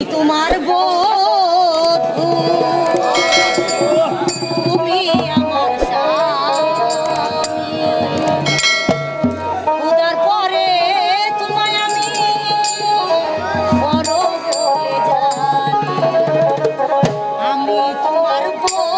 তোমার বধু তুমি আমার উদার পরে তোমায় আমি বড় বলে জানি। আমি তোমার বধু